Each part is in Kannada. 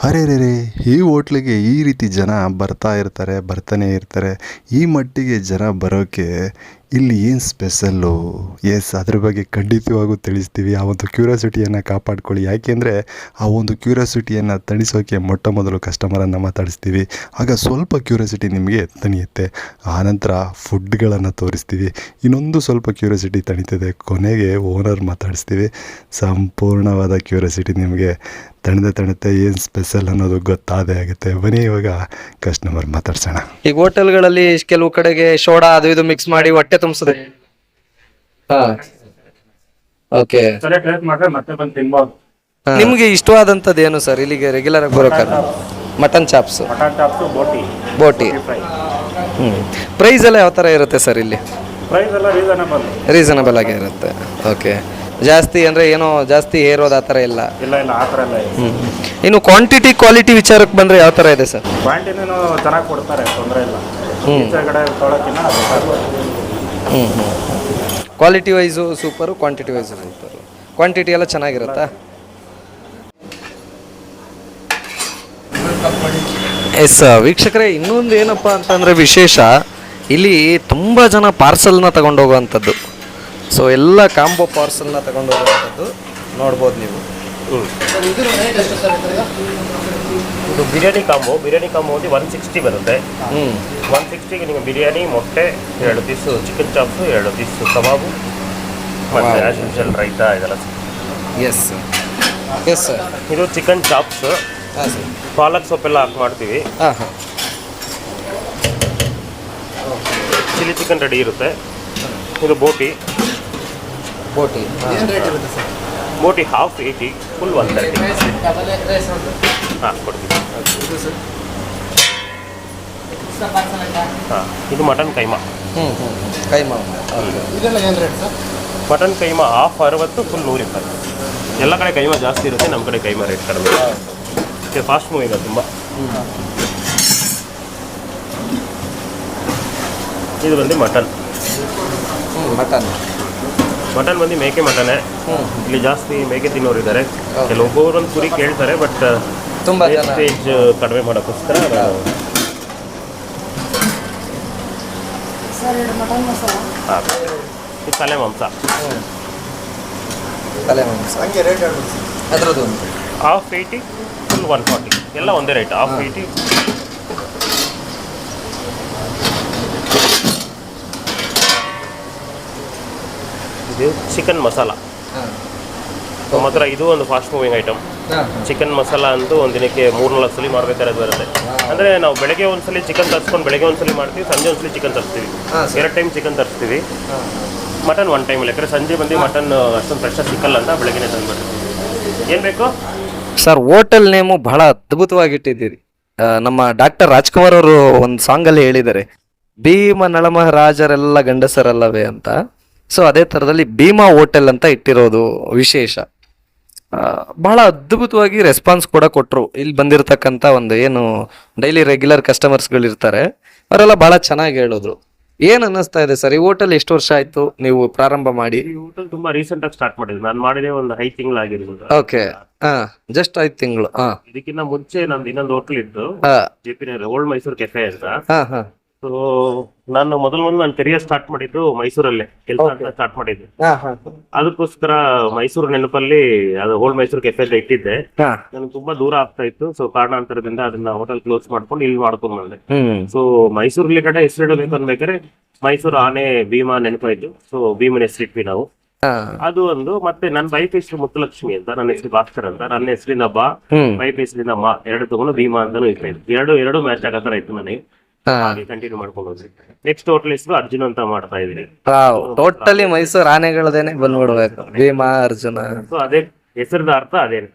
ಅರೆ ರೇ ರೇ, ಈ ಹೋಟ್ಲಿಗೆ ಈ ರೀತಿ ಜನ ಬರ್ತಾ ಇರ್ತಾರೆ, ಬರ್ತಾನೆ ಇರ್ತಾರೆ, ಈ ಮಟ್ಟಿಗೆ ಜನ ಬರೋಕ್ಕೆ ಇಲ್ಲಿ ಏನು ಸ್ಪೆಷಲ್ಲು ಎಸ್ ಅದ್ರ ಬಗ್ಗೆ ಖಂಡಿತವಾಗೂ ತಿಳಿಸ್ತೀವಿ. ಆ ಒಂದು ಕ್ಯೂರಿಯಾಸಿಟಿಯನ್ನು ಕಾಪಾಡ್ಕೊಳ್ಳಿ. ಯಾಕೆಂದರೆ ಆ ಒಂದು ಕ್ಯೂರಿಯಾಸಿಟಿಯನ್ನು ತಣಿಸೋಕೆ ಮೊಟ್ಟ ಮೊದಲು ಕಸ್ಟಮರನ್ನು ಮಾತಾಡಿಸ್ತೀವಿ. ಆಗ ಸ್ವಲ್ಪ ಕ್ಯೂರಿಯಾಸಿಟಿ ನಿಮಗೆ ತಣಿಯುತ್ತೆ. ಆನಂತರ ಫುಡ್ಗಳನ್ನು ತೋರಿಸ್ತೀವಿ. ಇನ್ನೊಂದು ಸ್ವಲ್ಪ ಕ್ಯೂರಿಯಾಸಿಟಿ ತಣಿತದೆ. ಕೊನೆಗೆ ಓನರ್ ಮಾತಾಡಿಸ್ತೀವಿ. ಸಂಪೂರ್ಣವಾದ ಕ್ಯೂರಿಯಾಸಿಟಿ ನಿಮಗೆ ತಣದೆ ತಣುತ್ತೆ ಏನು ಸ್ಪೆಷಲ್ ಅನ್ನೋದು ಗೊತ್ತಾದೇ ಆಗುತ್ತೆ. ಬನ್ನಿ, ಇವಾಗ ಕಸ್ಟಮರ್ ಮಾತಾಡ್ಸೋಣ. ಈಗ ಹೋಟೆಲ್ಗಳಲ್ಲಿ ಕೆಲವು ಕಡೆಗೆ ಶೋಡಾ ಅದು ಇದು ಮಿಕ್ಸ್ ಮಾಡಿ ಹೊಟ್ಟೆ ತುಂಬಿಸದೆ ಓಕೆ ಸರಿ ಟೇಸ್ಟ್ ಮಾಡ್ರೆ ಮತ್ತೆ ಬಂದು ತಿನ್ಬೋದು. ನಿಮ್ಗೆ ಇಷ್ಟವಾದಂತದ್ದು ಏನು ಸರ್ ಇಲ್ಲಿಗೆ ರೆಗ್ಯುಲರ್ ಆಗಿ ಬರೋಕಾರೆ ಮಟನ್ ಚಾಪ್ಸ್ ಮಟನ್ ಚಾಪ್ಸು ಬೋಟಿ. ಬೋಟಿ. ಫ್ರೈ ಹ್ಮ್. ಪ್ರೈಸ್ ಎಲ್ಲ ಯಾವ ಥರ ಇರುತ್ತೆ ಸರ್ ಇಲ್ಲಿ? ಪ್ರೈಸ್ ಎಲ್ಲ ರೀಸನಬಲ್ ರೀಸನಬಲ್ ಆಗಿ ಇರುತ್ತೆ. ಓಕೆ ಜಾಸ್ತಿ ಅಂದ್ರೆ ಏನೋ ಜಾಸ್ತಿ ಏರೋದು ಆ ಥರ ಇಲ್ಲ? ಇಲ್ಲ ಇಲ್ಲ ಆ ಥರ ಎಲ್ಲ ಇದೆ ಹ್ಮ್. ಇನ್ನು ಕ್ವಾಂಟಿಟಿ ಕ್ವಾಲಿಟಿ ವಿಚಾರಕ್ಕೆ ಬಂದ್ರೆ ಯಾವ ಥರ ಇದೆ ಸರ್? ಕ್ವಾಂಟಿಟಿನೂ ಚೆನ್ನಾಗಿ ಕೊಡ್ತಾರೆ ತೊಂದರೆ ಇಲ್ಲ. ಈಚೆ ಕಡೆ ತೊಗೊಳಕ್ಕಿನ್ನ ಅದು ಹ್ಞೂ ಹ್ಞೂ quality wise super quantity wise super quantity ಎಲ್ಲ ಚೆನ್ನಾಗಿರುತ್ತಾ? ಎಸ್ ವೀಕ್ಷಕರೇ ಇನ್ನೊಂದು ಏನಪ್ಪ ಅಂತಂದರೆ ವಿಶೇಷ ಇಲ್ಲಿ ತುಂಬ ಜನ ಪಾರ್ಸಲ್ನ ತಗೊಂಡು ಹೋಗುವಂಥದ್ದು ಸೊ ಎಲ್ಲ ಕಾಂಬೋ ಪಾರ್ಸಲ್ನ ತಗೊಂಡು ಹೋಗುವಂಥದ್ದು ನೋಡ್ಬೋದು ನೀವು. ಇದು ಬಿರಿಯಾನಿ ಕಾಂಬೋ. ಬಿರಿಯಾನಿ ಕಾಂಬೋ ಒಂದು ಒನ್ ಸಿಕ್ಸ್ಟಿ ಬರುತ್ತೆ. ಹ್ಞೂ ಒನ್ ಸಿಕ್ಸ್ಟಿಗೆ ನಿಮಗೆ ಬಿರಿಯಾನಿ ಮೊಟ್ಟೆ ಎರಡು ಪೀಸು ಚಿಕನ್ ಚಾಪ್ಸು ಎರಡು ಪೀಸು ಕಬಾಬು ಮತ್ತು. ಆಸ್ ಯೂಶಲ್ ರೈತ ಇದೆಲ್ಲ ಎಸ್ ಎಸ್ ಸರ್ ಇದು ಚಿಕನ್ ಚಾಪ್ಸ್ ಹಾಂ ಸರ್ ಪಾಲಕ್ ಸೊಪ್ಪೆಲ್ಲ ಹಾಕಿ ಮಾಡ್ತೀವಿ. ಹಾಂ ಹಾಂ. ಚಿಲ್ಲಿ ಚಿಕನ್ ರೆಡಿ ಇರುತ್ತೆ. ಇದು boti. Boti. Boti half eighty full one thirty ಹಾಂ ಕೊಡ್ತೀವಿ ಹಾಂ ಇದು ಮಟನ್ ಕೈಮಾ. ಹ್ಞೂ ಹ್ಞೂ ಕೈಮಾ ಮಟನ್ ಕೈಮಾ ಹಾಫ್ ಅರವತ್ತು ಫುಲ್ ನೂರ ಇಪ್ಪತ್ತು ಎಲ್ಲ ಕಡೆ ಕೈಮಾ ಜಾಸ್ತಿ ಇರುತ್ತೆ ನಮ್ಮ ಕಡೆ ಕೈಮಾ ರೇಟ್ ಕಡಿಮೆ. ಓಕೆ ಫಾಸ್ಟ್ ಮೂವಿಂಗ್ ತುಂಬ. ಇದು ಬಂದು ಮಟನ್. ಹ್ಞೂ ಮಟನ್. ಮಟನ್ ಬಂದು ಮೇಕೆ ಮಟನೇ. ಹ್ಞೂ ಇಲ್ಲಿ ಜಾಸ್ತಿ ಮೇಕೆ ತಿನ್ನೋರು ಇದ್ದಾರೆ ಕೆಲವೊಬ್ಬರು ಒಂದು ಕುರಿ ಕೇಳ್ತಾರೆ ಬಟ್ ತುಂಬ ಜನ. ವೇಸ್ಟೇಜ್ ಕಡಿಮೆ ಮಾಡೋಕ್ಕೋಸ್ಕರ ಹಾಂ. ಇದು ತಲೆ ಮಾಂಸ. ತಲೆ ಮಾಂಸ. ಅದರದ್ದು ಒಂದು. Half eighty full one forty ಎಲ್ಲ ಒಂದೇ ರೇಟ್ ಹಾಫ್ ಏಯ್ಟಿ ಇದು ಚಿಕನ್ ಮಸಾಲ ಮಾತ್ರ ಇದು ಒಂದು fast moving item chicken masala ಅಂತೂ ಒಂದು ದಿನಕ್ಕೆ ಮೂರು ನಾಲ್ಕು ಸಲ ಮಾಡ್ಬೇಕಾದ್ರೆ ಬರುತ್ತೆ. ಅಂದರೆ ನಾವು ಬೆಳಗ್ಗೆ ಒಂದ್ಸಲಿ ಚಿಕನ್ ತರಿಸ್ಕೊಂಡು ಬೆಳಗ್ಗೆ ಒಂದ್ಸಲಿ ಮಾಡ್ತೀವಿ ಸಂಜೆ ಒಂದ್ಸಲಿ ಚಿಕನ್ ತರಿಸ್ತೀವಿ. ಹಾಂ ಸರ್. ಎರಡು ಟೈಮ್ ಚಿಕನ್ ತರಿಸ್ತೀವಿ. ಮಟನ್ ಒನ್ ಟೈಮ್ ಯಾಕಂದರೆ ಸಂಜೆ ಬಂದು ಮಟನ್ ಅಷ್ಟೊಂದು ಫ್ರೆಶ್ ಸಿಕ್ಕಲ್ಲ ಅಂತ ಬೆಳಗ್ಗೆ ತಂದ್ಬಿಡ್ತೀವಿ ಏನು ಬೇಕು? ಸರ್ ಹೋಟೆಲ್ ನೇಮು ಬಹಳ ಅದ್ಭುತವಾಗಿ ಇಟ್ಟಿದ್ದೀರಿ ಆ, ನಮ್ಮ ಡಾಕ್ಟರ್ ರಾಜ್ಕುಮಾರ್ ಅವರು ಒಂದು ಸಾಂಗಲ್ಲಿ ಹೇಳಿದ್ದಾರೆ ಭೀಮ ನಳಮ ರಾಜರೆಲ್ಲ ಗಂಡಸರಲ್ಲವೇ ಅಂತ. ಸೊ ಅದೇ ಥರದಲ್ಲಿ ಭೀಮಾ ಹೋಟೆಲ್ ಅಂತ ಇಟ್ಟಿರೋದು ವಿಶೇಷ. ಬಹಳ ಅದ್ಭುತವಾಗಿ ರೆಸ್ಪಾನ್ಸ್ ಕೂಡ ಕೊಟ್ಟರು ಇಲ್ಲಿ ಬಂದಿರತಕ್ಕಂಥ ಒಂದು ಏನು ಡೈಲಿ ರೆಗ್ಯುಲರ್ ಕಸ್ಟಮರ್ಸ್ಗಳು ಇರ್ತಾರೆ ಅವರೆಲ್ಲ ಬಹಳ ಚೆನ್ನಾಗಿ ಹೇಳಿದ್ರು. ಏನ್ ಅನ್ನಿಸ್ತಾ ಇದೆ ಸರ್? ಈ ಹೋಟೆಲ್ ಎಷ್ಟು ವರ್ಷ ಆಯ್ತು? ನೀವು ಪ್ರಾರಂಭ ಮಾಡಿ. ಈ ಹೋಟೆಲ್ ತುಂಬಾ ರೀಸೆಂಟ್ ಆಗಿ ಸ್ಟಾರ್ಟ್ ಮಾಡಿದ್ವಿ. ನಾನು ಮಾಡಿದೆ ಒಂದು ಐದು ತಿಂಗಳಾಗಿರ್ಬೋದು. ಓಕೆ ಹಾ ಜಸ್ಟ್ ಐದು ತಿಂಗಳು. ಹಾ. ಇದಕ್ಕಿಂತ ಮುಂಚೆ ನಮ್ದು ಇನ್ನೊಂದು ಹೋಟೆಲ್ ಇತ್ತು. ಹಾ. J P old Mysuru cafe ಅಂತ. ಹಾ ಹಾ. ಸೊ ನಾನು ಮೊದಲು ಮೊದಲು ನಾನು ಕೆರಿಯರ್ ಸ್ಟಾರ್ಟ್ ಮಾಡಿದ್ದು ಮೈಸೂರಲ್ಲೇ ಕೆಲಸ ಅಂತ ಸ್ಟಾರ್ಟ್ ಮಾಡಿದ್ದೆ. ಅದಕ್ಕೋಸ್ಕರ ಮೈಸೂರು ನೆನಪಲ್ಲಿ ಅದು ಓಲ್ಡ್ ಮೈಸೂರು ಕೆಫೆ ಅಲ್ಲಿ ಇಟ್ಟಿದ್ದೆ. ನನಗೆ ತುಂಬಾ ದೂರ ಆಗ್ತಾ ಇತ್ತು. ಸೊ ಕಾರಣಾಂತರದಿಂದ ಅದನ್ನ ಹೋಟೆಲ್ ಕ್ಲೋಸ್ ಮಾಡ್ಕೊಂಡು ಇಲ್ಲಿ ಮಾಡ್ಕೊಂಡು ಬಂದೆ. ಸೊ ಮೈಸೂರು ರಿಲೇಟೆಡ್ ಹೆಸರಿಡಬೇಕು ಅನ್ಬೇಕಾದ್ರೆ ಮೈಸೂರು ಆನೆ ಭೀಮಾ ನೆನಪಾಯ್ತು ಸೊ ಭೀಮನ ಹೆಸರಿಟ್ವಿ ನಾವು. ಅದು ಒಂದು ಮತ್ತೆ ನನ್ನ ವೈಫ್ ಹೆಸರು ಮುತ್ತುಲಕ್ಷ್ಮಿ ಅಂತ ನನ್ನ ಹೆಸರು ಭಾಸ್ಕರ್ ಅಂತ. ನನ್ನ ಹೆಸರಿನ ಬಾ ವೈಫ್ ಹೆಸರಿನ ಮಾ ಎರಡು ತಗೊಂಡು ಭೀಮಾ ಅಂತಾನು ಇರ್ತಾ ಇತ್ತು. ಎರಡು ಎರಡು ಮ್ಯಾಚ್ ಆಗೋ ಥರ ಇತ್ತು ನನಗೆ. ಹಾಗೆ ಕಂಟಿನ್ಯೂ ಮಾಡ್ಕೊಂಡು ನೆಕ್ಸ್ಟ್ ಹೋಟೆಲ್ ಹೆಸರು ಅರ್ಜುನ್ ಅಂತ ಮಾಡ್ತಾ ಇದೀನಿ ಟೋಟಲಿ ಮೈಸೂರು ಆನೆಗಳದೇನೆ ಬಂದ್ಬಿಡ್ಬೇಕು. ಭೀಮಾ ಅರ್ಜುನ. ಸೊ ಅದೇ ಹೆಸರದ ಅರ್ಥ ಅದೇನೆ.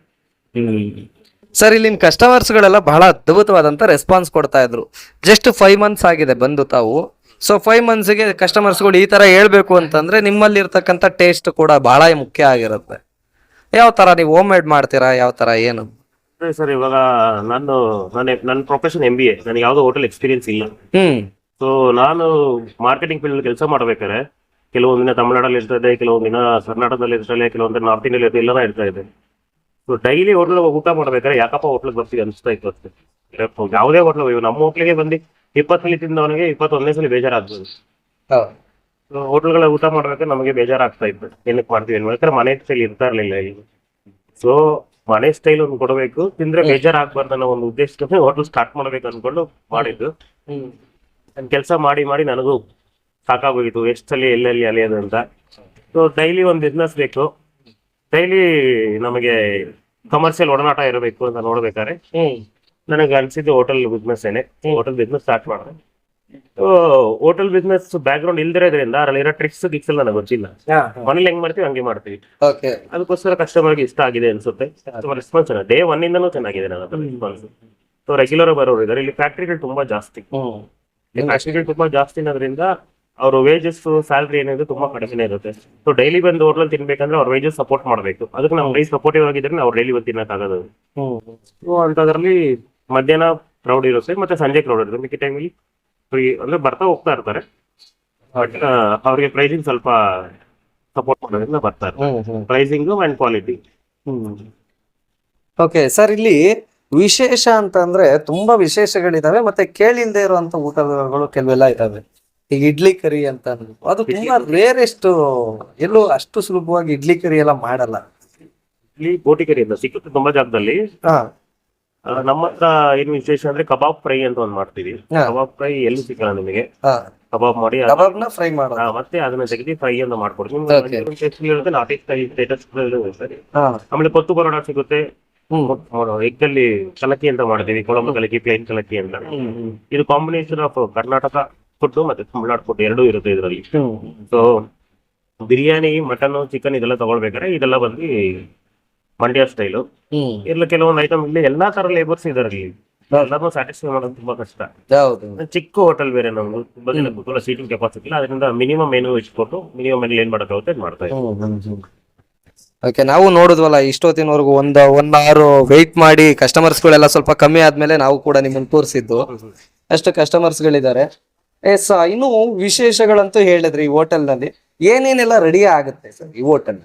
ಸರ್ ಇಲ್ಲಿನ ಕಸ್ಟಮರ್ಸ್ಗಳೆಲ್ಲ ಬಹಳ ಅದ್ಭುತವಾದಂತ ರೆಸ್ಪಾನ್ಸ್ ಕೊಡ್ತಾ ಇದ್ರು. ಜಸ್ಟ್ ಫೈವ್ ಮಂತ್ಸ್ ಆಗಿದೆ ಬಂದು ತಾವು. ಸೊ ಫೈವ್ ಮಂತ್ಸ್ಗೆ ಕಸ್ಟಮರ್ಸ್ಗಳು ಈ ತರ ಹೇಳ್ಬೇಕು ಅಂತಂದ್ರೆ ನಿಮ್ಮಲ್ಲಿ ಇರ್ತಕ್ಕಂಥ ಟೇಸ್ಟ್ ಕೂಡ ಬಹಳ ಮುಖ್ಯ ಆಗಿರುತ್ತೆ. ಯಾವ ತರ ನೀವು ಹೋಮ್ ಮೇಡ್ ಮಾಡ್ತೀರಾ ಯಾವ ತರ ಏನು? ಸರ್ ಇವಾಗ ನಾನು ನನ್ನ ನನ್ನ ಪ್ರೊಫೆಷನ್ ಎಂ ಬಿ ಎ ನನಗೆ ಯಾವುದೋ ಹೋಟೆಲ್ ಎಕ್ಸ್ಪೀರಿಯನ್ಸ್ ಇಲ್ಲ. ಹ್ಮ್. ಸೊ ನಾನು ಮಾರ್ಕೆಟಿಂಗ್ ಫೀಲ್ಡ್ ಕೆಲಸ ಮಾಡ್ಬೇಕಾದ್ರೆ ಕೆಲವೊಂದು ದಿನ ತಮಿಳ್ನಾಡಲ್ಲಿ ಇರ್ತದೆ ಕೆಲವೊಂದು ದಿನ ಕರ್ನಾಟಕದಲ್ಲಿ ಇರ್ತದೆ ಕೆಲವೊಂದು ನಾರ್ತ್ ಇಂಡಿಯಲ್ಲಿ ಇರ್ತಾ ಇದೆ ಸೊ ಡೈಲಿ ಹೋಟೆಲ್ ಊಟ ಮಾಡ್ಬೇಕಾದ್ರೆ ಯಾಕಪ್ಪ ಹೋಟ್ಲಿಗೆ ಬರ್ತೀವಿ ಅನಿಸ್ತಾ ಇತ್ತು ಅಷ್ಟೇ. ಯಾವುದೇ ಹೋಟ್ಲ್ ನಮ್ಮ ಹೋಟ್ಲಿಗೆ ಬಂದು ಇಪ್ಪತ್ತಲ್ಲಿ ತಿಂದವನಿಗೆ ಇಪ್ಪತ್ತೊಂದನೇ ಸಲ ಬೇಜಾರಾಗ್ಬೋದು. ಹೋಟ್ಲ್ಗಳ ಊಟ ಮಾಡ್ಬೇಕಾದ್ರೆ ನಮಗೆ ಬೇಜಾರಾಗ್ತಾ ಇತ್ತು. ಏನಕ್ಕೆ ಮಾಡ್ತೀವಿ ಏನ್ ಮಾಡ್ತಾರೆ ಮನೆ ಇರ್ತಾ ಇರ್ಲಿಲ್ಲ ಇಲ್ಲಿ ಸೊ ಮನೆ ಸ್ಟೈಲ್ ಒಂದು ಕೊಡಬೇಕು. ತಿಂದ್ರೆ ಬೇಜಾರಾಗ್ಬಾರ್ದು ಅನ್ನೋ ಒಂದು ಉದ್ದೇಶಕ್ಕೆ ಹೋಟೆಲ್ ಸ್ಟಾರ್ಟ್ ಮಾಡ್ಬೇಕು ಅನ್ಕೊಂಡು ಮಾಡಿದ್ದು. ಕೆಲಸ ಮಾಡಿ ಮಾಡಿ ನನಗೂ ಸಾಕಾಗೋಗಿತ್ತು. ಎಷ್ಟ್ ಸಲ ಎಲ್ಲೆಲ್ಲಿ ಅಲಿಯೋದು ಅಂತ. ಸೊ ಡೈಲಿ ಒಂದು ಬಿಸ್ನೆಸ್ ಬೇಕು. ಡೈಲಿ ನಮಗೆ ಕಮರ್ಷಿಯಲ್ ಒಡನಾಟ ಇರಬೇಕು ಅಂತ ನೋಡ್ಬೇಕಾದ್ರೆ ನನಗೆ ಅನ್ಸಿದ್ದು ಹೋಟೆಲ್ ಬಿಸ್ನೆಸ್ ಏನೆ. ಹೋಟೆಲ್ ಬಿಸ್ನೆಸ್ ಸ್ಟಾರ್ಟ್ ಮಾಡಿದೆ ಹೋಟೆಲ್ ಬಿಸ್ನೆಸ್ ಬ್ಯಾಕ್ ಗ್ರೌಂಡ್ ಇಲ್ದಿರೋದ್ರಿಂದ ಅದ್ರಲ್ಲಿ ಇರೋ ಟ್ರಿಕ್ಸ್ ಗಿಕ್ಸ್ ಎಲ್ಲ ನನಗೆ ಗೊತ್ತಿಲ್ಲ. ಮನೇಲಿ ಹೆಂಗ್ ಮಾಡ್ತೀವಿ ಹಂಗೆ ಮಾಡ್ತೀವಿ. ಓಕೆ ಅದಕ್ಕೋಸ್ಕರ ಕಸ್ಟಮರ್ಗೆ ಇಷ್ಟ ಆಗಿದೆ ಅನ್ಸುತ್ತೆ. ರೆಸ್ಪಾನ್ಸ್ ಡೇ ಒನ್ ಇಂದನೂ ಚೆನ್ನಾಗಿದೆ ನನ್ನ ರೆಸ್ಪಾನ್ಸ್ ಸೊ ರೆಗ್ಯುಲರ್ ಬರೋರು ಇದಾರೆ. ಇಲ್ಲಿ ಫ್ಯಾಕ್ಟ್ರಿಗಳು ತುಂಬಾ ಜಾಸ್ತಿ. ಫ್ಯಾಕ್ಟ್ರಿಗಳು ತುಂಬಾ ಜಾಸ್ತಿ ಅನ್ನೋದ್ರಿಂದ ಅವ್ರ ವೇಜಸ್ ಸ್ಯಾಲ್ರಿ ಏನಿದೆ ತುಂಬಾ ಕಡಿಮೆ ಇರುತ್ತೆ. ಸೊ ಡೈಲಿ ಬಂದು ಹೋಟ್ಲಲ್ಲಿ ತಿನ್ಬೇಕಂದ್ರೆ ಅವ್ರ ವೇಜಸ್ ಸಪೋರ್ಟ್ ಮಾಡಬೇಕು. ಅದಕ್ಕೆ ನಾವು ಪ್ರೈಸ್ ಸಪೋರ್ಟಿವ್ ಆಗಿದ್ರೆ ಅವ್ರು ಡೈಲಿ ಬಂದು ತಿನ್ನಕ್ಕಾಗೋದು ಸೊ ಅಂತದ್ರಲ್ಲಿ ಮಧ್ಯಾಹ್ನ ಕ್ರೌಡ್ ಇರುತ್ತೆ ಮತ್ತೆ ಸಂಜೆ ಕ್ರೌಡ್ ಇರುತ್ತೆ. ಮಿಕ್ಕಿ ಟೈಮಲ್ಲಿ ಫ್ರೀ ಅಂದ್ರೆ ಬರ್ತಾ ಹೋಗ್ತಾ ಇರ್ತಾರೆ. ಬಟ್ ಅವ್ರಿಗೆ ಪ್ರೈಸಿಂಗ್ ಸ್ವಲ್ಪ ಸಪೋರ್ಟ್ ಮಾಡೋದ್ರಿಂದ ಬರ್ತಾರೆ pricing and quality okay sir ಇಲ್ಲಿ ವಿಶೇಷ ಅಂತ ಅಂದ್ರೆ ತುಂಬಾ ವಿಶೇಷಗಳಿದಾವೆ ಮತ್ತೆ ಕೇಳಿಲ್ದೆ ಇರುವಂತ ಊಟಗಳು ಕೆಲವೆಲ್ಲ ಇದಾವೆ. ಈಗ ಇಡ್ಲಿ ಕರಿ ಅಂತ ಅದು ತುಂಬಾ ರೇರೆಸ್ಟ್ ಎಲ್ಲೂ ಅಷ್ಟು ಸುಲಭವಾಗಿ ಇಡ್ಲಿ ಕರಿ ಎಲ್ಲ ಮಾಡಲ್ಲ. ಇಡ್ಲಿ ಬೋಟಿ ಅಂತ ಸಿಕ್ಕುತ್ತೆ ತುಂಬಾ ಜಾಗದಲ್ಲಿ. ನಮ್ಮ ಹತ್ರ ಏನ್ ವಿಶೇಷ ಅಂದ್ರೆ ಕಬಾಬ್ ಫ್ರೈ ಅಂತ ಒಂದ್ ಮಾಡ್ತೀವಿ. ಕಬಾಬ್ ಫ್ರೈ ಎಲ್ಲಿ ಸಿಗಲ್ಲ ನಿಮಗೆ. ಕಬಾಬ್ ಮಾಡಿ ಕಬಾಬ್ನ ಫ್ರೈ ಮಾಡೋದು. ಆ, ಮತ್ತೆ ಅದನ್ನ ತೆಗೆದು ಫ್ರೈ ಅಂತ ಮಾಡ್ಕೊಡ್ತೀವಿ. Okay. ನಾಟಿ ಸ್ಟೈ ಸ್ಟೇಟಸ್ ಸರಿ. ಹಾ. ಆಮೇಲೆ ಕೊತ್ತು ಬರೋಡ ಸಿಗುತ್ತೆ. ಹ್ಮ್. ಎಗ್ ಅಲ್ಲಿ ಕಲಕಿ ಅಂತ ಮಾಡ್ತೀವಿ ಕೊಳಂಬ ಕಲಕಿ ಪ್ಲೇನ್ ಕಲಕಿ ಅಂತ. ಇದು ಕಾಂಬಿನೇಷನ್ ಆಫ್ ಕರ್ನಾಟಕ ಫುಡ್ ಮತ್ತೆ ತಮಿಳ್ನಾಡು ಫುಡ್ ಎರಡೂ ಇರುತ್ತೆ ಇದರಲ್ಲಿ. ಹ್ಮ್. ಸೊ ಬಿರಿಯಾನಿ ಮಟನ್ ಚಿಕನ್ ಇದೆಲ್ಲ ತಗೊಳ್ಬೇಕಾದ್ರೆ ಇದೆಲ್ಲ ಬಂದು ಮಂಡ್ಯ ಸ್ಟೈಲು ಇಲ್ಲಿ ಇಲ್ಲ ಕೆಲವೊಂದು ಐಟಮ್ ಇಲ್ಲಿ ಎಲ್ಲಾ ತರ ಲೇಬರ್ಸ್ ಇದರಲ್ಲಿ ಎಲ್ಲಾನು ಸ್ಯಾಟಿಸ್ಫೈ ಮಾಡೋದು ತುಂಬಾ ಕಷ್ಟ. ಚಿಕ್ಕ ಹೋಟೆಲ್ ಬೇರೆ ನಮ್ದು. ತುಂಬಾ ಜನ ಸೀಟಿಂಗ್ ಕೆಪಾಸಿಟಿ ಇಲ್ಲ. ಅದರಿಂದ ಮಿನಿಮಮ್ ಮೆನು ಇಟ್ಕೊಟ್ಟು ಮಿನಿಮಮ್ ಮೆನು ಏನ್ ಮಾಡೋಕ್ಕಾಗುತ್ತೆ ಅದ್ ಮಾಡ್ತಾ ಇದ್ದೀವಿ ಓಕೆ ನಾವು ನೋಡಿದ್ವಲ್ಲ ಇಷ್ಟೊತ್ತಿನವರೆಗೂ ಒಂದ್ ಒನ್ ಅವರ್ ವೆಯ್ಟ್ ಮಾಡಿ ಕಸ್ಟಮರ್ಸ್ ಗಳೆಲ್ಲ ಸ್ವಲ್ಪ ಕಮ್ಮಿ ಆದ್ಮೇಲೆ ನಾವು ಕೂಡ ನಿಮ್ಮನ್ನು ತೋರಿಸಿದ್ದು. ಅಷ್ಟು ಕಸ್ಟಮರ್ಸ್ ಗಳಿದ್ದಾರೆ. ಎಸ್ ಇನ್ನು ವಿಶೇಷಗಳಂತೂ ಹೇಳಿದ್ರಿ ಈ ಹೋಟೆಲ್ನಲ್ಲಿ. ಏನೇನೆಲ್ಲ ರೆಡಿ ಆಗುತ್ತೆ ಸರ್ ಈ ಹೋಟೆಲ್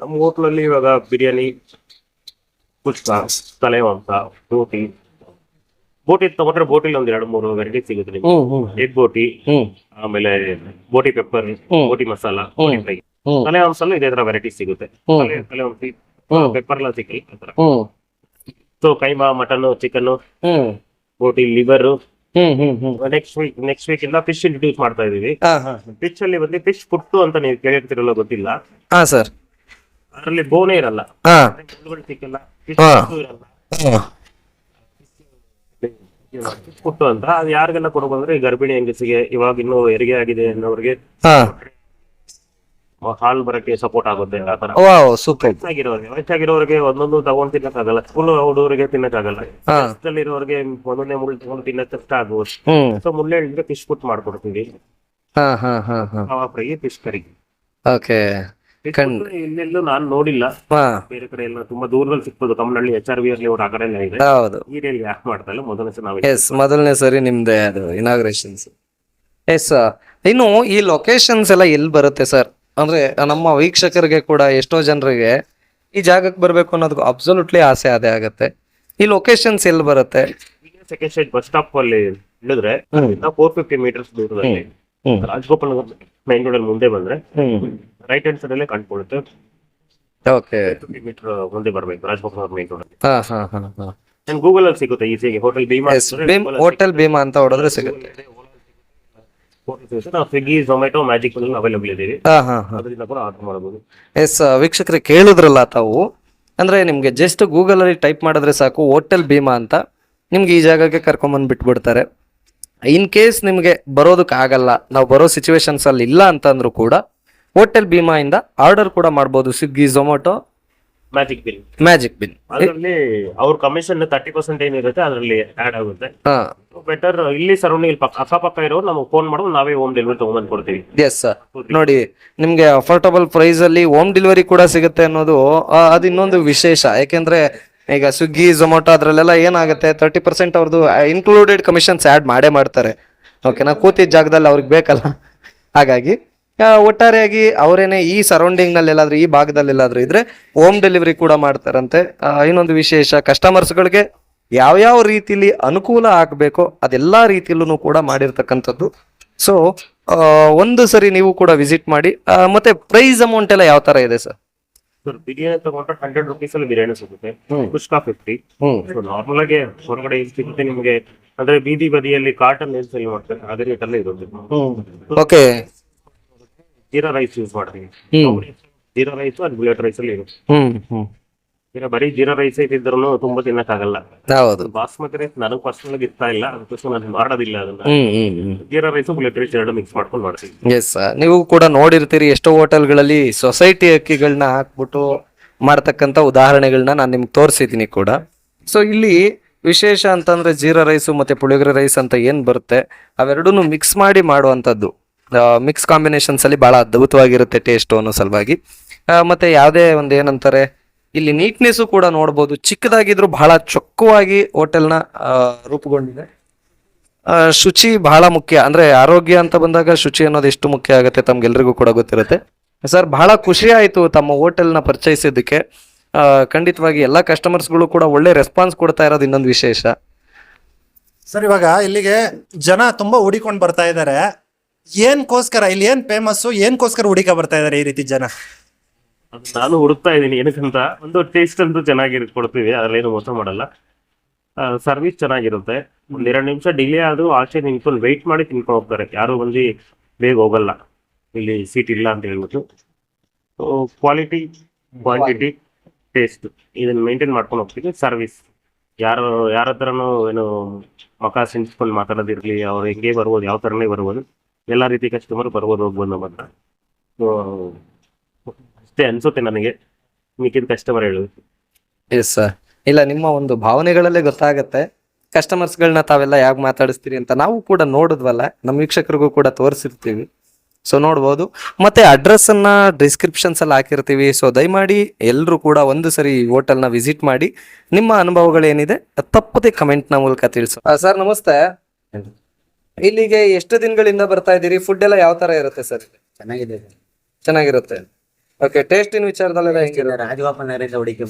ನಮ್ಮ ಹೋಟ್ಲಲ್ಲಿ ಇವಾಗ ಬಿರಿಯಾನಿ ಕುಷ್ಕ ತಲೆ ಮಾಂಸ ಬೋಟಿ. ಬೋಟಿ ತಗೊಂಡ್ರೆ ಬೋಟಿಲಿ ಒಂದ್ ಎರಡು ಮೂರು ವೆರೈಟಿ ಸಿಗುತ್ತೆ ನಿಮ್ಗೆ. ಎಗ್ ಬೋಟಿ ಆಮೇಲೆ ಬೋಟಿ ಪೆಪ್ಪರ್ ಬೋಟಿ ಮಸಾಲಾ ಬೋಟಿ ಫ್ರೈ ಹ್ಮ್. ತಲೆ ಮಾಂಸಲ್ಲೂ ಇದೇ ತರ ವೆರೈಟಿ ಸಿಗುತ್ತೆ. ತಲೆ ತಲೆ ಮಾಂಸ ಹ್ಮ್. ಪೆಪ್ಪರ್ ಎಲ್ಲ ಸಿಕ್ಕಿ so keema mutton chicken boti liver next week next week ಇಂದ ಫಿಶ್ ಇಂಟ್ರೊಡ್ಯೂಸ್ ಮಾಡ್ತಾ ಇದೀವಿ. ಫಿಶ್ ಅಲ್ಲಿ ಬಂದು ಫಿಶ್ ಫುಟ್ ಅಂತ ನೀವು ಕೇಳಿರ್ತಿರಲ್ಲ ಗೊತ್ತಿಲ್ಲ. ಹಾ ಸರ್. ಅದರಲ್ಲಿ ಬೋನೇ ಇರಲ್ಲ. ಹಾ. ಮುಳ್ಳುಗಳು ಸಿಕ್ಕಲ್ಲ ಇರಲ್ಲ. ಅಂತ. ಅದು ಯಾರಿಗೆಲ್ಲ ಕೊಡಬಂದ್ರೆ ಈ ಗರ್ಭಿಣಿ ಹೆಂಗಸಿಗೆ ಇವಾಗ ಇನ್ನೂ ಹೆರಿಗೆ ಆಗಿದೆ ಅನ್ನೋರಿಗೆ ಹಾಲು ಬರಕ್ಕೆ ಸಪೋರ್ಟ್ ಆಗುತ್ತೆ ವಯಸ್ಸಾಗಿರೋರಿಗೆ. ವಯಸ್ಸಾಗಿರೋರಿಗೆ ಒಂದೊಂದು ತಗೊಂಡ್ ತಿನ್ನಕ್ಕಾಗಲ್ಲ. ಸ್ಕೂಲ್ ಹುಡುಗರಿಗೆ ತಿನ್ನಕ್ಕಾಗಲ್ಲ. ಹಾಸ್ಟೆಲ್ ಇರೋರಿಗೆ ಒಂದೊಂದೇ ಮುಳ್ಳು ತಗೊಂಡು ತಿನ್ನಕ್ ಕಷ್ಟ ಆಗ್ಬೋದು ಸೊ ಮುಳ್ಳು ಹೇಳಿದ್ರೆ ಫಿಶ್ ಪುಟ್ ಮಾಡ್ಕೊಡ್ತೀವಿ. ಫ್ರೈ ಫಿಶ್ ಕರಿ ಓಕೆ ಕಣ್- ನಾನು ನೋಡಿಲ್ಲ. ಬೇರೆ ಕಡೆ ಎಲ್ಲ ತುಂಬಾ ದೂರದಲ್ಲಿ ಸಿಕ್ಬೋದು ಕಮ್ಮನಹಳ್ಳಿ ಎಚ್ ಆರ್ ವಿ ಅಲ್ಲಿ ಆ ಆಗಡೆ ಎಲ್ಲ ಇದೆ. ಹೌದು. ಈ ಯಾಕೆ ಮಾಡ್ತಾ ಇಲ್ಲ. ಮೊದಲನೇ ಸಲ ನಾವು ಎಸ್ ಮೊದಲನೇ ಸರಿ ನಿಮ್ದೆ ಅದು ಇನಾಗ್ರೇಷನ್ಸ್ ಎಸ್ ಇನ್ನು ಈ ಲೊಕೇಶನ್ಸ್ ಎಲ್ಲ ಎಲ್ಲಿ ಬರುತ್ತೆ ಸರ್ ಅಂದ್ರೆ ನಮ್ಮ ವೀಕ್ಷಕರಿಗೆ ಕೂಡ ಎಷ್ಟೋ ಜನರಿಗೆ ಈ ಜಾಗಕ್ಕೆ ಬರಬೇಕು ಅನ್ನೋದಕ್ಕೆ ಅಬ್ಸಲ್ಯೂಟ್ಲಿ ಆಸೆ ಅದೇ ಆಗತ್ತೆ. ಈ ಲೊಕೇಶನ್ಸ್ ಎಲ್ಲಿ ಬರುತ್ತೆ? ಸೆಕೆಂಡ್ ಸ್ಟೇಟ್ ಬಸ್ ಸ್ಟಾಪ್ ಅಲ್ಲಿ ಇಳಿದ್ರೆ. ಫೋರ್ ಫಿಫ್ಟಿ ಮೀಟರ್ಸ್ ದೂರದಲ್ಲಿ. ಹ್ಮ್. ನಗರ್ ಮೈನ್ ರೋಡ್ ಅಲ್ಲಿ ಮುಂದೆ ಬಂದ್ರೆ ರೈಟ್ ಹ್ಯಾಂಡ್ ಸೈಡ್ ಅಲ್ಲೇ ಕಂಡುಕೊಳ್ಳುತ್ತೆ ಓಕೆ. ಫಿಫ್ಟಿ ಮೀಟರ್ ಮುಂದೆ ಬರ್ಬೇಕು ರಾಜಗೋಪಾಲ್ ಮೈನ್ ರೋಡ್ ಹಾ ಹಾ ಹಾ ಹಾ. ನಾನು ಗೂಗಲ್ ಅಲ್ಲಿ ಸಿಗುತ್ತೆ ಈಸಿಯಾಗಿ ಹೋಟೆಲ್ ಭೀಮಾ ಹೋಟೆಲ್ ಭೀಮಾ ಅಂತ ಹೊಡೆದ್ರೆ ಸಿಗುತ್ತೆ. ನಾವು ಸ್ವಿಗ್ಗಿ ಝೊಮ್ಯಾಟೊ ಮ್ಯಾಜಿಕ್ ಅವೈಲೇಬಲ್ ಹಾ ಅದರಿಂದ ಕೂಡ ಆರ್ಡರ್ ಮಾಡಬಹುದು ಎಸ್ ವೀಕ್ಷಕರೇ ಕೇಳಿದ್ರಲ್ಲ ತಾವು? ಅಂದ್ರೆ ನಿಮ್ಗೆ ಜಸ್ಟ್ ಗೂಗಲ್ ಅಲ್ಲಿ ಟೈಪ್ ಮಾಡಿದ್ರೆ ಸಾಕು ಹೋಟೆಲ್ ಭೀಮಾ ಅಂತ. ನಿಮ್ಗೆ ಈ ಜಾಗಕ್ಕೆ ಕರ್ಕೊಂಬಂದ್ ಬಿಟ್ಬಿಡ್ತಾರೆ. ಇನ್ ಕೇಸ್ ನಿಮಗೆ ಬರೋದಕ್ಕೆ ಆಗಲ್ಲ ನಾವು ಬರೋ ಸಿಚುವೇಶನ್ಸ್ ಅಲ್ಲಿ ಇಲ್ಲ ಅಂತಂದ್ರೂ ಕೂಡ ಹೋಟೆಲ್ ಭೀಮಾ ಇಂದ ಆರ್ಡರ್ ಕೂಡ ಮಾಡ್ಬೋದು Swiggy Zomato magic bill magic bin ಅದರಲ್ಲಿ ಅವ್ರ ಕಮಿಷನ್ ತರ್ಟಿ ಪರ್ಸೆಂಟ್ ಏನಿರುತ್ತೆ ಅದರಲ್ಲಿ ಆಡ್ ಆಗುತ್ತೆ. ಹಾ. ಬೆಟರ್ ಇಲ್ಲಿ ಸರೌಂಡಿಂಗ್ ಅಕ್ಕಪಕ್ಕ ಇರೋರು ನಮಗೆ ಫೋನ್ ಮಾಡೋದು ನಾವೇ ಹೋಮ್ ಡೆಲಿವರಿ ತಗೊಂಡ್ಬಂದು ಕೊಡ್ತೀವಿ. ಎಸ್ ನೋಡಿ ನಿಮ್ಗೆ ಅಫೋರ್ಡಬಲ್ ಪ್ರೈಸ್ ಅಲ್ಲಿ ಹೋಮ್ ಡೆಲಿವರಿ ಕೂಡ ಸಿಗುತ್ತೆ ಅನ್ನೋದು ಆ, ಅದು ಇನ್ನೊಂದು ವಿಶೇಷ. ಯಾಕೆಂದ್ರೆ ಈಗ ಸ್ವಿಗ್ಗಿ ಝೊಮೊಟೊ ಅದರಲ್ಲೆಲ್ಲ ಏನಾಗುತ್ತೆ? ತರ್ಟಿ ಪರ್ಸೆಂಟ್ ಅವ್ರದ್ದು ಇನ್ಕ್ಲೂಡೆಡ್ ಕಮಿಷನ್ಸ್ ಆ್ಯಡ್ ಮಾಡೇ ಮಾಡ್ತಾರೆ. ಓಕೆನಾ ಕೂತಿದ್ದ ಜಾಗದಲ್ಲಿ ಅವ್ರಿಗೆ ಬೇಕಲ್ಲ? ಹಾಗಾಗಿ ಒಟ್ಟಾರೆಯಾಗಿ ಅವರೇನೆ ಈ ಸರೌಂಡಿಂಗ್ನಲ್ಲಿ ಎಲ್ಲಾದ್ರೂ ಈ ಭಾಗದಲ್ಲಿ ಎಲ್ಲಾದ್ರೂ ಇದ್ರೆ ಹೋಮ್ ಡೆಲಿವರಿ ಕೂಡ ಮಾಡ್ತಾರಂತೆ. ಇನ್ನೊಂದು ವಿಶೇಷ ಕಸ್ಟಮರ್ಸ್ಗಳಿಗೆ ಯಾವ್ಯಾವ ರೀತಿಲಿ ಅನುಕೂಲ ಆಗ್ಬೇಕೋ ಅದೆಲ್ಲ ರೀತಿಯಲ್ಲೂ ಕೂಡ ಮಾಡಿರ್ತಕ್ಕಂಥದ್ದು. ಸೊ ಒಂದು ಸರಿ ನೀವು ಕೂಡ ವಿಸಿಟ್ ಮಾಡಿ ಮತ್ತೆ ಪ್ರೈಸ್ ಅಮೌಂಟ್ ಎಲ್ಲ ಯಾವ ತರ ಇದೆ ಸರ್? ಸರ್ ಬಿರಿಯಾನಿ ತಗೊಂಡ್ರೆ ಹಂಡ್ರೆಡ್ ರುಪೀಸ್ ಅಲ್ಲಿ ಬಿರಿಯಾನಿ ಸಿಗುತ್ತೆ. ಪುಷ್ಕಾ ಕುಷ್ಕಾ ಫಿಫ್ಟಿ ಸೊ ನಾರ್ಮಲ್ ಆಗಿ ಹೊರಗಡೆ ಸಿಗುತ್ತೆ ನಿಮ್ಗೆ? ಅಂದ್ರೆ ಬೀದಿ ಬದಿಯಲ್ಲಿ ಕಾಟನ್ ಏನ್ ಸೇಲ್ ಮಾಡ್ತಾರೆ? ಅದೇ ರೇಟ್ ಅಲ್ಲೇ ಇರುತ್ತೆ. ಓಕೆ ಜೀರಾ ರೈಸ್ ಯೂಸ್ ಮಾಡ್ತೀವಿ. ಜೀರಾ ರೈಸ್ ಅದು ಬುಲೆಟ್ ರೈಸ್ ಅಲ್ಲಿ ಇರುತ್ತೆ. ಈಗ ಬರೀ ಜೀರಾ ರೈಸ್ ಇದ್ರೂ ತುಂಬಾ ತಿನ್ನಕ್ಕಾಗಲ್ಲ. ಹೌದು. ಬಾಸ್ಮತಿ ರೈಸ್ ನನಗೆ ಪರ್ಸನಲ್ ಆಗಿ ಇಷ್ಟ ಇಲ್ಲ ಅದಕ್ಕೋಸ್ಕರ ನಾನು ಮಾಡೋದಿಲ್ಲ ಅದನ್ನ. ಹ್ಮ್ ಹ್ಮ್ ಹ್ಮ್. ಜೀರಾ ರೈಸ್ ಬುಲೆಟ್ ರೈಸ್ ಎರಡು ಮಿಕ್ಸ್ ಮಾಡ್ಕೊಂಡು ಮಾಡ್ತೀವಿ. ಎಸ್ ನೀವು ಕೂಡ ನೋಡಿರ್ತೀರಿ ಎಷ್ಟೋ ಹೋಟೆಲ್ಗಳಲ್ಲಿ ಸೊಸೈಟಿ ಅಕ್ಕಿಗಳನ್ನ ಹಾಕ್ಬಿಟ್ಟು ಮಾಡ್ತಕ್ಕಂತ ಉದಾಹರಣೆಗಳನ್ನ ನಾನು ನಿಮ್ಗೆ ತೋರಿಸಿದ್ದೀನಿ ಕೂಡ. ಸೊ ಇಲ್ಲಿ ವಿಶೇಷ ಅಂತಂದ್ರೆ ಜೀರಾ ರೈಸು ಮತ್ತೆ ಪುಳಿಯೋಗರೆ ರೈಸ್ ಅಂತ ಏನ್ ಬರುತ್ತೆ ಅವೆರಡೂ ಮಿಕ್ಸ್ ಮಾಡಿ ಮಾಡುವಂಥದ್ದು. ಮಿಕ್ಸ್ ಕಾಂಬಿನೇಷನ್ಸ್ ಅಲ್ಲಿ ಬಹಳ ಅದ್ಭುತವಾಗಿರುತ್ತೆ ಟೇಸ್ಟ್ ಅನ್ನೋ ಸಲುವಾಗಿ. ಆ, ಮತ್ತೆ ಯಾವುದೇ ಒಂದು ಏನಂತಾರೆ ಇಲ್ಲಿ ನೀಟ್ನೆಸ್ ಕೂಡ ನೋಡಬಹುದು ಚಿಕ್ಕದಾಗಿದ್ರು ಬಹಳ ಚೊಕ್ಕವಾಗಿ ಹೋಟೆಲ್ನ ರೂಪುಗೊಂಡಿದೆ. ಶುಚಿ ಬಹಳ ಮುಖ್ಯ. ಅಂದ್ರೆ ಆರೋಗ್ಯ ಅಂತ ಬಂದಾಗ ಶುಚಿ ಅನ್ನೋದು ಎಷ್ಟು ಮುಖ್ಯ ಆಗುತ್ತೆ ತಮ್ಗೆಲ್ರಿಗೂ ಕೂಡ ಗೊತ್ತಿರುತ್ತೆ. ಸರ್, ಬಹಳ ಖುಷಿ ಆಯಿತು ತಮ್ಮ ಹೋಟೆಲ್ನ ಪರಿಚಯಿಸಿದ್ದಕ್ಕೆ ಖಂಡಿತವಾಗಿ ಎಲ್ಲ ಕಸ್ಟಮರ್ಸ್ಗಳು ಕೂಡ ಒಳ್ಳೆ ರೆಸ್ಪಾನ್ಸ್ ಕೊಡ್ತಾ ಇರೋದು ಇನ್ನೊಂದು ವಿಶೇಷ. ಸರ್, ಇವಾಗ ಇಲ್ಲಿಗೆ ಜನ ತುಂಬಾ ಹುಡಿಕೊಂಡು ಬರ್ತಾ ಇದ್ದಾರೆ. ಏನ್ಕೋಸ್ಕರ, ಇಲ್ಲಿ ಏನ್ ಫೇಮಸ್ಸು ಏನ್ಕೋಸ್ಕರ ಹುಡಿಕ ಬರ್ತಾ ಇದ್ದಾರೆ ಈ ರೀತಿ ಜನ? ನಾನು ಹುಡುಕ್ತಾ ಇದ್ದೀನಿ ಏನಕ್ಕಂತ, ಒಂದು ಟೇಸ್ಟ್ ಅಂತೂ ಚೆನ್ನಾಗಿ ಕೊಡ್ತೀವಿ, ಅದ್ರಲ್ಲೇನು ಮೋಸ ಮಾಡಲ್ಲ. ಸರ್ವಿಸ್ ಚೆನ್ನಾಗಿರುತ್ತೆ. ಒಂದ್ ಎರಡು ನಿಮಿಷ ಡಿಲೇ ಆದ್ರೂ ಆಚೆ ನಿಂತ್ಕೊಂಡು ವೆಯ್ಟ್ ಮಾಡಿ ತಿನ್ಕೊಂಡು ಹೋಗ್ತಾರೆ. ಯಾರು ಬಂದು ಬೇಗ ಹೋಗಲ್ಲ. ಇಲ್ಲಿ ಸೀಟ್ ಇಲ್ಲ ಅಂತ ಹೇಳ್ಬಿಟ್ಟು. ಕ್ವಾಲಿಟಿ ಕ್ವಾಂಟಿಟಿ ಟೇಸ್ಟ್ ಇದನ್ನ ಮೇಂಟೈನ್ ಮಾಡ್ಕೊಂಡು ಹೋಗ್ತೀವಿ. ಸರ್ವಿಸ್ ಯಾರು, ಯಾರ ಹತ್ರನೂ ಏನು ಮಕ ಸಿಂಚ್ಕೊಂಡು ಮಾತಾಡೋದಿರ್ಲಿ, ಅವ್ರು ಹೆಂಗೆ ಬರ್ಬೋದು, ಯಾವ ಥರನೇ ಬರ್ಬೋದು, ಎಲ್ಲ ರೀತಿ ಕಸ್ಟಮರ್ ಬರ್ಬೋದು, ಹೋಗ್ಬೋದು ನಮ್ಮ ಹತ್ರ ಅಷ್ಟೇ ಅನ್ಸುತ್ತೆ ನನಗೆ. ಮಿಕ್ಕಿದ ಕಸ್ಟಮರ್ ಹೇಳುದು ಎಸ್ ಸರ್. ಇಲ್ಲ ನಿಮ್ಮ ಒಂದು ಭಾವನೆಗಳಲ್ಲೇ ಗೊತ್ತಾಗತ್ತೆ. ಕಸ್ಟಮರ್ಸ್ಗಳನ್ನ ತಾವೆಲ್ಲ ಯಾವ ಮಾತಾಡಿಸ್ತೀರಿ ಅಂತ ನಾವು ಕೂಡ ನೋಡಿದ್ವಲ್ಲ ನಮ್ಮ ವೀಕ್ಷಕರಿಗೂ ಕೂಡ ತೋರಿಸಿರ್ತೀವಿ. ಸೊ ನೋಡ್ಬೋದು. ಮತ್ತೆ ಅಡ್ರೆಸ್ ಅನ್ನ ಡಿಸ್ಕ್ರಿಪ್ಷನ್ಸ್ ಅಲ್ಲಿ ಹಾಕಿರ್ತೀವಿ. ಸೊ ದಯಮಾಡಿ ಎಲ್ಲರೂ ಕೂಡ ಒಂದು ಸರಿ ಹೋಟೆಲ್ನ ವಿಸಿಟ್ ಮಾಡಿ ನಿಮ್ಮ ಅನುಭವಗಳೇನಿದೆ ತಪ್ಪದೆ ಕಮೆಂಟ್ನ ಮೂಲಕ ತಿಳಿಸು. ಸರ್ ನಮಸ್ತೆ. ಇಲ್ಲಿಗೆ ಎಷ್ಟು ದಿನಗಳಿಂದ ಬರ್ತಾ ಇದ್ದೀರಿ? ಫುಡ್ ಎಲ್ಲ ಯಾವ ತರ ಇರುತ್ತೆ ಸರ್? ಚೆನ್ನಾಗಿದೆ. ಚೆನ್ನಾಗಿರುತ್ತೆ. ಓಕೆ ಟೇಸ್ಟಿನ ವಿಚಾರದಲ್ಲೆಲ್ಲ ಹೆಂಗಿರುತ್ತೆ? ರಾಜಗೋಪಾಲ್ ನಗರದಿಂದ ಹುಡುಕಿ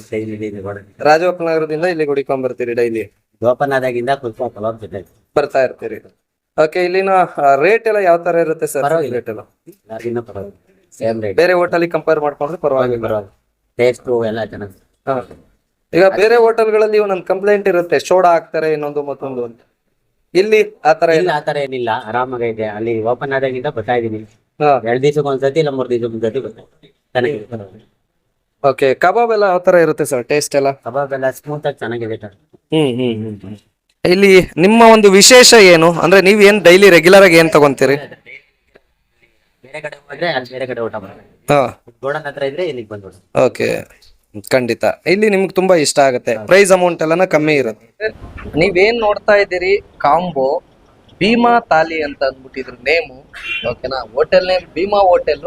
ರಾಜಗೋಪಾಲ ನಗರದಿಂದ ಇಲ್ಲಿ ಹುಡಿಕೊಂಡ್ ಬರ್ತೀರಿ ಡೈಲಿ ಗೋಪನಾದಾಗಿಂದ ಪಲಾವ್ ಜೊತೆ ಬರ್ತಾ ಇರ್ತೀರಿ. ಓಕೆ ಇಲ್ಲಿನ ರೇಟ್ ಎಲ್ಲ ಯಾವ ತರ ಇರುತ್ತೆ ಸರ್ ಪರವಾಗಿಲ್ಲ. ರೇಟ್ ಎಲ್ಲ? ಪರವಾಗಿಲ್ಲ. ಸೇಮ್ ರೇಟ್ ಬೇರೆ ಹೋಟೆಲ್ ಕಂಪೇರ್ ಮಾಡ್ಕೊಂಡ್ರೆ ಪರವಾಗಿಲ್ಲ. ಪರವಾಗಿಲ್ಲ ಟೇಸ್ಟು ಎಲ್ಲ ಚೆನ್ನಾಗಿ ಹಾ. ಈಗ ಬೇರೆ ಹೋಟೆಲ್ಗಳಲ್ಲಿ ಒಂದೊಂದು ಕಂಪ್ಲೇಂಟ್ ಇರುತ್ತೆ. ಸೋಡಾ ಹಾಕ್ತಾರೆ ಇನ್ನೊಂದು ಮತ್ತೊಂದು ಅಂತ. ಇಲ್ಲಿ ಆತರ ಇಲ್ಲ ಇಲ್ಲ? ಆ ತರ ಏನಿಲ್ಲ. ಆರಾಮಾಗೈತೆ. ಅಲ್ಲಿ ಓಪನ್ ಆದಾಗಿಂದ ಬರ್ತಾ ಇದೀನಿ ಎರಡ್ ದಿವ್ಸಕ್ಕೆ ಒಂದ್ಸತಿ ಇಲ್ಲ ಮೂರ್ ದಿವ್ಸಕ್ಕೆ ಒಂದ್ಸತಿ ಬರ್ತಾ ಚೆನ್ನಾಗಿದೆ ಓಕೆ ಕಬಾಬ್ ಎಲ್ಲ ಯಾವ ತರ ಇರುತ್ತೆ ಸರ್ ಟೇಸ್ಟ್ ಎಲ್ಲ? ಕಬಾಬ್ ಎಲ್ಲ ಸ್ಮೂತ್ ಆಗಿ ಚೆನ್ನಾಗಿದೆ. ಹ್ಮ್ ಹ್ಮ್ ಹ್ಮ್ ಇಲ್ಲಿ ನಿಮ್ಮ ಒಂದು ವಿಶೇಷ ಏನು? ಅಂದ್ರೆ ನೀವ್ ಏನ್ ಡೈಲಿ ರೆಗ್ಯುಲರ್ ಆಗಿ ಏನ್ ತಗೊಂತೀರಿ? ಬೇರೆ ಕಡೆ ಹೋದ್ರೆ ಅಲ್ಲಿ ಬೇರೆ ಕಡೆ ಊಟ ಮಾಡ್ತಾರೆ. ಹಾ. ಗೋಡನ್ ಹತ್ರ ಇದ್ರೆ ಇಲ್ಲಿಗೆ ಬಂದ್ಬಿಡು ಓಕೆ ಖಂಡಿತ. ಇಲ್ಲಿ ನಿಮ್ಗೆ ತುಂಬಾ ಇಷ್ಟ ಆಗುತ್ತೆ. ಪ್ರೈಸ್ ಅಮೌಂಟ್ ಎಲ್ಲ ಕಮ್ಮಿ ಇರುತ್ತೆ. ನೀವೇನ್ ನೋಡ್ತಾ ಇದ್ದೀರಿ ಕಾಂಬೋ ಭೀಮಾ ತಾಲಿ ಅಂತ ಅಂದ್ಬಿಟ್ಟಿದ್ರ ನೇಮು. ಓಕೆನಾ ಹೋಟೆಲ್ ನೇಮ್ ಭೀಮಾ ಹೋಟೆಲ್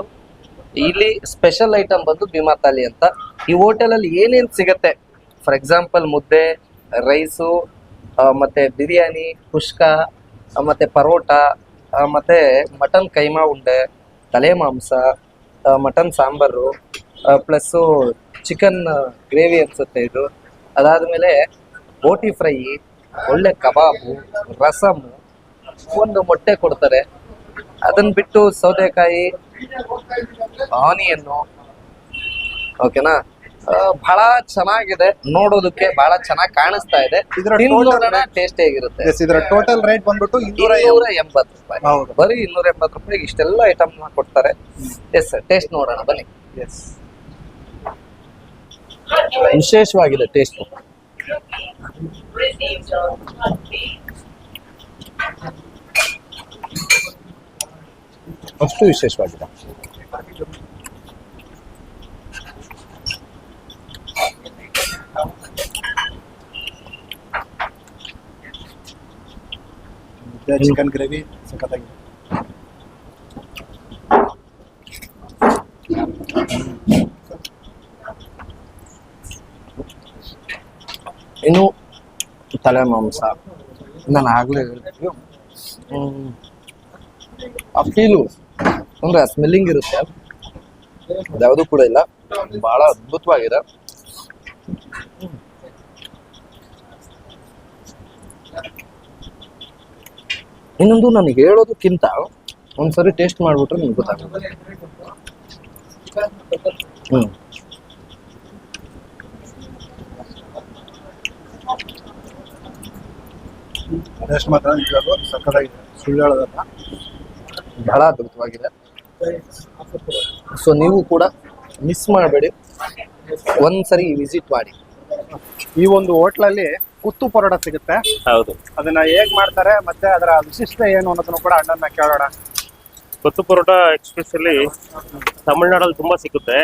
ಇಲ್ಲಿ ಸ್ಪೆಷಲ್ ಐಟಮ್ ಬಂದು ಭೀಮಾ ತಾಲಿ ಅಂತ. ಈ ಹೋಟೆಲ್ ಅಲ್ಲಿ ಏನೇನ್ ಸಿಗತ್ತೆ? ಫಾರ್ ಎಕ್ಸಾಂಪಲ್ ಮುದ್ದೆ ರೈಸು ಮತ್ತೆ ಬಿರಿಯಾನಿ ಕುಷ್ಕ ಆ, ಮತ್ತೆ ಪರೋಟ ಮತ್ತೆ ಮಟನ್ ಕೈಮಾ ಉಂಡೆ ತಲೆ ಮಾಂಸ mutton sambar plus chicken gravy ಅನ್ಸುತ್ತೆ ಇದು. ಅದಾದ್ಮೇಲೆ ಬೋಟಿ ಫ್ರೈ ಒಳ್ಳೆ ಕಬಾಬು ರಸಮ್ ಒಂದು ಮೊಟ್ಟೆ ಕೊಡ್ತಾರೆ. ಅದನ್ನ ಬಿಟ್ಟು ಸೌತೆಕಾಯಿ ಆನಿಯನ್ನು ಓಕೆನಾ? ಬಹಳ ಚೆನ್ನಾಗಿದೆ. ನೋಡೋದಕ್ಕೆ ಬಹಳ ಚೆನ್ನಾಗಿ ಕಾಣಿಸ್ತಾ ಇದೆ. ಟೇಸ್ಟ್ ಹೇಗಿರುತ್ತೆ ಇದರ ಟೋಟಲ್ ರೇಟ್ ಬಂದ್ಬಿಟ್ಟು ಇನ್ನೂರ ಎಂಬತ್ತು ರೂಪಾಯಿ. ಬರೀ ಇನ್ನೂರ ಎಂಬತ್ತು ರೂಪಾಯಿಗೆ ಇಷ್ಟೆಲ್ಲ ಐಟಮ್ ಕೊಡ್ತಾರೆ. ಎಸ್ ಸರ್ ಟೇಸ್ಟ್ ನೋಡೋಣ ಬನ್ನಿ. ಎಸ್ ವಿಶೇಷವಾಗಿದೆ ಟೇಸ್ಟ್ ಅಷ್ಟು ವಿಶೇಷವಾಗಿದೆ ಚಿಕನ್ ಗ್ರೇವಿ ಸಖತ್ತಾಗಿದೆ ಇನ್ನು ತಲೆ ಮಾಂಸ ನಾನು ಆಗ್ಲೇ ಹೇಳ್ತೀವಿ ಹ್ಮ್. ಆ ಫೀಲು ಅಂದ್ರೆ ಆ ಸ್ಮೆಲ್ಲಿಂಗ್ ಇರುತ್ತೆ. ಯಾವುದು ಕೂಡ ಇಲ್ಲ. ಬಹಳ ಅದ್ಭುತವಾಗಿದೆ. ಇನ್ನೊಂದು ನನಗೆ ಹೇಳೋದಕ್ಕಿಂತ ಒಂದ್ಸರಿ ಟೇಸ್ಟ್ ಮಾಡ್ಬಿಟ್ರೆ ನಿಮ್ಗೆ ಗೊತ್ತಾಗುತ್ತೆ. ಹ್ಮ್. ಟೇಸ್ಟ್ ಮಾತ್ರ ಸಕ್ಕತ್ತಾಗಿದೆ. ಸುಳ್ಳು ಹೇಳೋದಲ್ಲ ಬಹಳ ಅದ್ಭುತವಾಗಿದೆ. ಸೊ ನೀವು ಕೂಡ ಮಿಸ್ ಮಾಡಬೇಡಿ. ಒಂದ್ಸರಿ ವಿಸಿಟ್ ಮಾಡಿ. ಈ ಒಂದು ಹೋಟ್ಲಲ್ಲಿ ಕುತ್ತು ಪರೋಟ ಸಿಗುತ್ತೆ. ಹೌದು. ಅದನ್ನ ಹೇಗ್ ಮಾಡ್ತಾರೆ ಮತ್ತೆ ಅದರ ವಿಶಿಷ್ಟ ಏನು ಅನ್ನೋದನ್ನು ಕೂಡ ಅಣ್ಣನ ಕೇಳೋಣ. ಕುತ್ತು ಪರೋಟ ಎಕ್ಸ್ಪೆಷಲಿ ತಮಿಳ್ನಾಡಲ್ಲಿ ತುಂಬಾ ಸಿಗುತ್ತೆ.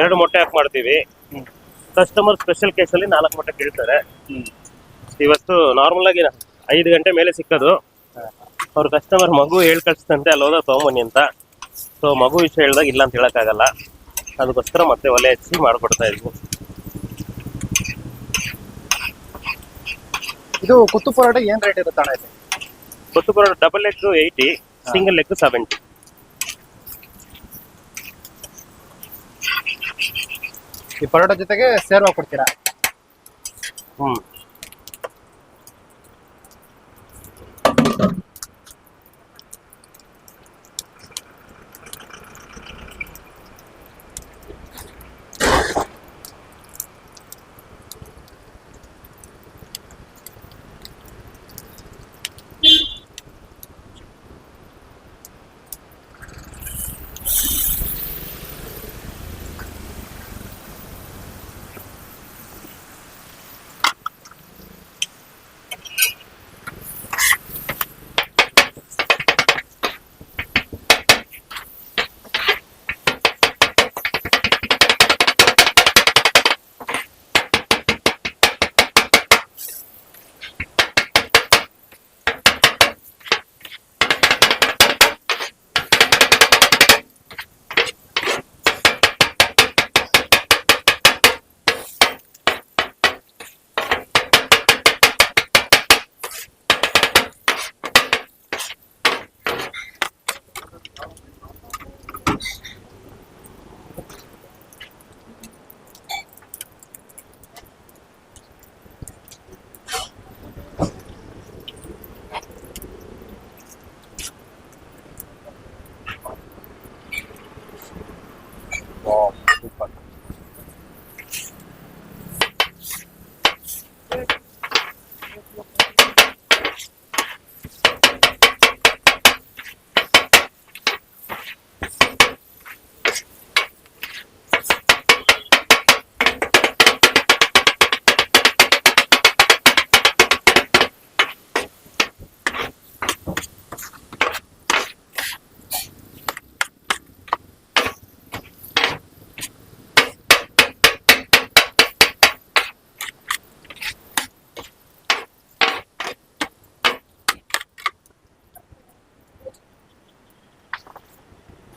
ಎರಡು ಮೊಟ್ಟೆ ಹಾಕಿ ಮಾಡ್ತೀವಿ. ಕಸ್ಟಮರ್ ಸ್ಪೆಷಲ್ ಕೇಸಲ್ಲಿ ನಾಲ್ಕು ಮೊಟ್ಟೆ ಕೇಳ್ತಾರೆ. ಇವತ್ತು ನಾರ್ಮಲ್ ಆಗಿ ಐದು ಗಂಟೆ ಮೇಲೆ ಸಿಕ್ಕೋದು. ಅವ್ರ ಕಸ್ಟಮರ್ ಮಗು ಹೇಳ್ ಕಳಿಸ್ತಂತೆ ಅಲ್ಲಿ ಹೋದ ತೊಗೊಂಬನಿ ಅಂತ. ಸೊ ಮಗು ವಿಷಯ ಹೇಳ್ದಾಗ ಇಲ್ಲ ಅಂತ ಹೇಳೋಕ್ಕಾಗಲ್ಲ. ಅದಕ್ಕೋಸ್ಕರ ಮತ್ತೆ ಒಲೆ ಹಚ್ಚಿ ಮಾಡಿಕೊಡ್ತಾ ಇದ್ವಿ. ಇದು ಕುತ್ತು ಪರೋಟ ಏನ್ ರೇಟ್ ಇರುತ್ತೆ ಅಣ್ಣ kothu parotta double egg eighty single egg seventy ಈ ಪರೋಟ ಜೊತೆಗೆ ಸೇರ್ವ ಕೊಡ್ತೀರಾ? ಹ್ಮ್.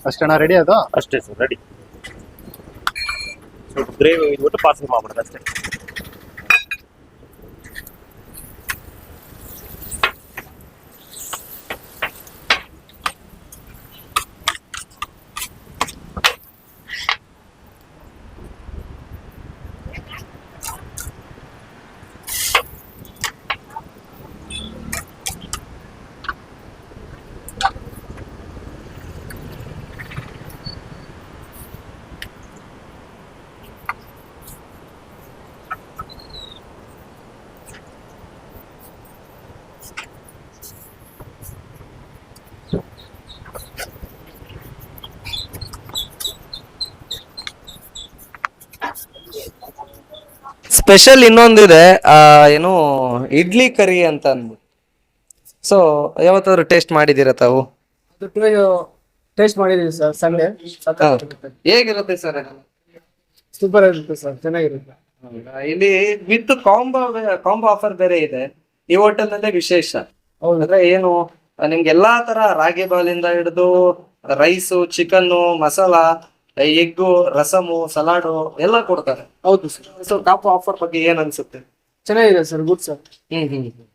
ಅಷ್ಟೇನಾ ರೆಡಿ ಅದು ಅಷ್ಟೇ ಸರ್ ರೆಡಿ ಸ್ವಲ್ಪ ಗ್ರೇವಿ ಇದ್ಬಿಟ್ಟು ಪಾರ್ಸಲ್ ಮಾಡ್ಬಿಡೋದು ಅಷ್ಟೇ. ಸ್ಪೆಷಲ್ ಇನ್ನೊಂದಿದೆ ಏನು ಇಡ್ಲಿ ಕರಿ ಅಂತ ಅಂದ್ಬಿಟ್ಟು. ಸೊ ಯಾವತ್ತಾದ್ರು ಟೇಸ್ಟ್ ಮಾಡಿದ್ದೀರಾ ತಾವು? ಟೇಸ್ಟ್ ಮಾಡಿದೀವಿ ಸರ್ ಸಂಡೇ. ಹೇಗಿರುತ್ತೆ ಸರ್ ಸೂಪರ್ ಆಗಿರುತ್ತೆ ಸರ್ ಚೆನ್ನಾಗಿರುತ್ತೆ. ಇಲ್ಲಿ ವಿತ್ ಕಾಂಬೋ ಕಾಂಬೋ ಆಫರ್ ಬೇರೆ ಇದೆ. ಈ ಹೋಟೆಲ್ ನಲ್ಲೇ ವಿಶೇಷ ಅಂದ್ರೆ ಏನು ನಿಮ್ಗೆ ಎಲ್ಲಾ ತರ ರಾಗಿ ಬಾಲಿಂದ ಹಿಡಿದು rice chicken masala egg rasam salad ಎಲ್ಲ ಕೊಡ್ತಾರೆ. ಹೌದು ಸರ್. ಸೊ ಟಾಪ್ ಆಫರ್ ಬಗ್ಗೆ ಏನ್ ಅನ್ಸುತ್ತೆ? ಚೆನ್ನಾಗಿದೆ ಸರ್ ಗುಡ್ ಸರ್. ಹ್ಮ್ ಹ್ಮ್ ಹ್ಮ್.